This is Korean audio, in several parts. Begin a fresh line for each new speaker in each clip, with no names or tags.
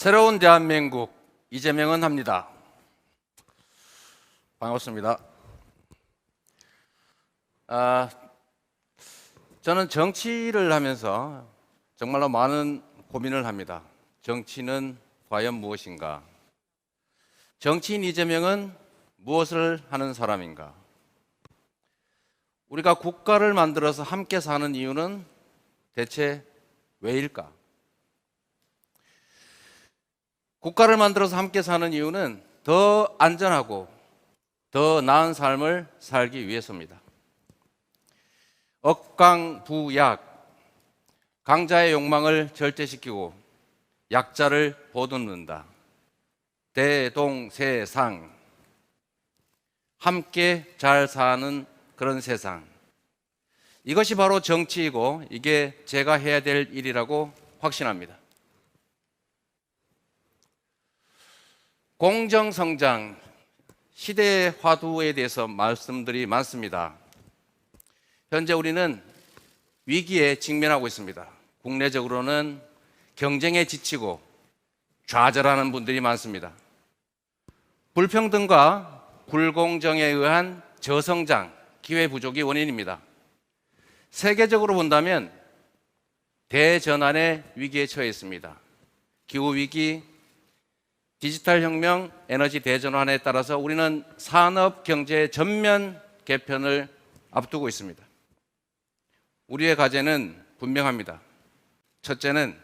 새로운 대한민국 이재명은 합니다. 반갑습니다. 아, 저는 정치를 하면서 정말로 많은 고민을 합니다. 정치는 과연 무엇인가? 정치인 이재명은 무엇을 하는 사람인가? 우리가 국가를 만들어서 함께 사는 이유는 대체 왜일까? 국가를 만들어서 함께 사는 이유는 더 안전하고 더 나은 삶을 살기 위해서입니다. 억강부약, 강자의 욕망을 절제시키고 약자를 보듬는다. 대동세상, 함께 잘 사는 그런 세상. 이것이 바로 정치이고 이게 제가 해야 될 일이라고 확신합니다. 공정성장, 시대의 화두에 대해서 말씀들이 많습니다. 현재 우리는 위기에 직면하고 있습니다. 국내적으로는 경쟁에 지치고 좌절하는 분들이 많습니다. 불평등과 불공정에 의한 저성장, 기회 부족이 원인입니다. 세계적으로 본다면 대전환의 위기에 처해 있습니다. 기후 위기, 디지털 혁명, 에너지 대전환에 따라서 우리는 산업 경제 전면 개편을 앞두고 있습니다. 우리의 과제는 분명합니다. 첫째는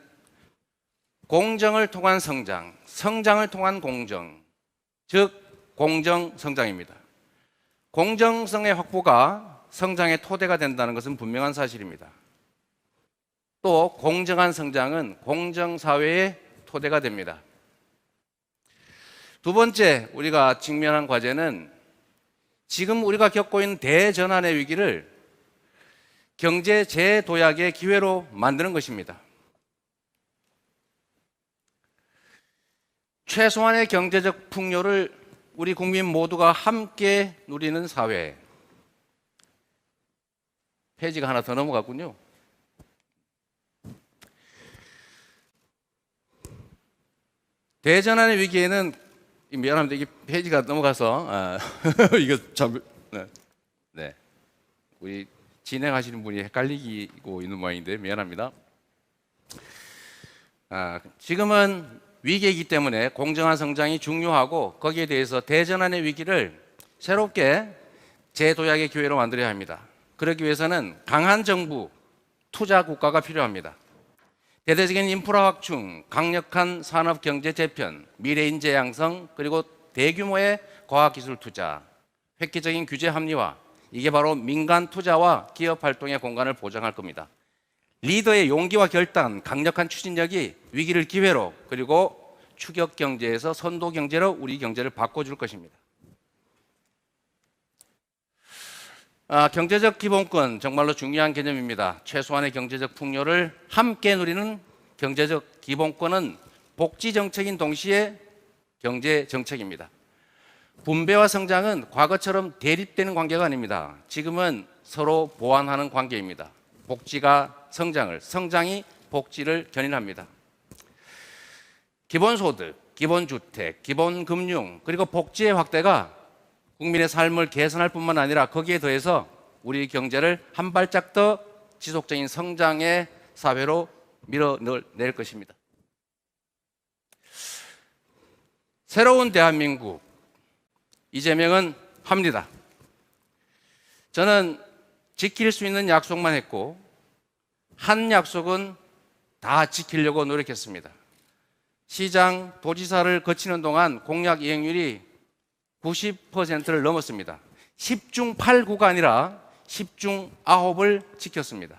공정을 통한 성장, 성장을 통한 공정, 즉 공정 성장입니다. 공정성의 확보가 성장의 토대가 된다는 것은 분명한 사실입니다. 또 공정한 성장은 공정 사회의 토대가 됩니다. 두 번째 우리가 직면한 과제는 지금 우리가 겪고 있는 대전환의 위기를 경제 재도약의 기회로 만드는 것입니다. 최소한의 경제적 풍요를 우리 국민 모두가 함께 누리는 사회. 페이지가 하나 더 넘어갔군요. 대전환의 위기에는 이 미안합니다. 이게 페이지가 넘어가서 아, 이거 참 네. 네. 우리 진행하시는 분이 헷갈리고 있는 모양인데 미안합니다. 아, 지금은 위기이기 때문에 공정한 성장이 중요하고 거기에 대해서 대전환의 위기를 새롭게 재도약의 기회로 만들어야 합니다. 그러기 위해서는 강한 정부, 투자 국가가 필요합니다. 대대적인 인프라 확충, 강력한 산업 경제 재편, 미래 인재 양성, 그리고 대규모의 과학 기술 투자, 획기적인 규제 합리화, 이게 바로 민간 투자와 기업 활동의 공간을 보장할 겁니다. 리더의 용기와 결단, 강력한 추진력이 위기를 기회로 그리고 추격 경제에서 선도 경제로 우리 경제를 바꿔줄 것입니다. 아, 경제적 기본권 정말로 중요한 개념입니다. 최소한의 경제적 풍요를 함께 누리는 경제적 기본권은 복지 정책인 동시에 경제 정책입니다. 분배와 성장은 과거처럼 대립되는 관계가 아닙니다. 지금은 서로 보완하는 관계입니다. 복지가 성장을, 성장이 복지를 견인합니다. 기본소득, 기본주택, 기본금융, 그리고 복지의 확대가 국민의 삶을 개선할 뿐만 아니라 거기에 더해서 우리 경제를 한 발짝 더 지속적인 성장의 사회로 밀어낼 것입니다. 새로운 대한민국 이재명은 합니다. 저는 지킬 수 있는 약속만 했고 한 약속은 다 지키려고 노력했습니다. 시장, 도지사를 거치는 동안 공약 이행률이 90%를 넘었습니다. 10중 8구가 아니라 10중 9을 지켰습니다.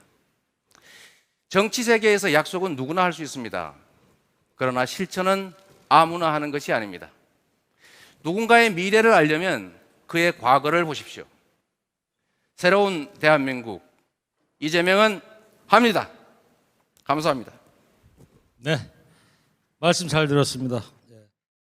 정치 세계에서 약속은 누구나 할 수 있습니다. 그러나 실천은 아무나 하는 것이 아닙니다. 누군가의 미래를 알려면 그의 과거를 보십시오. 새로운 대한민국 이재명은 합니다. 감사합니다.
네, 말씀 잘 들었습니다.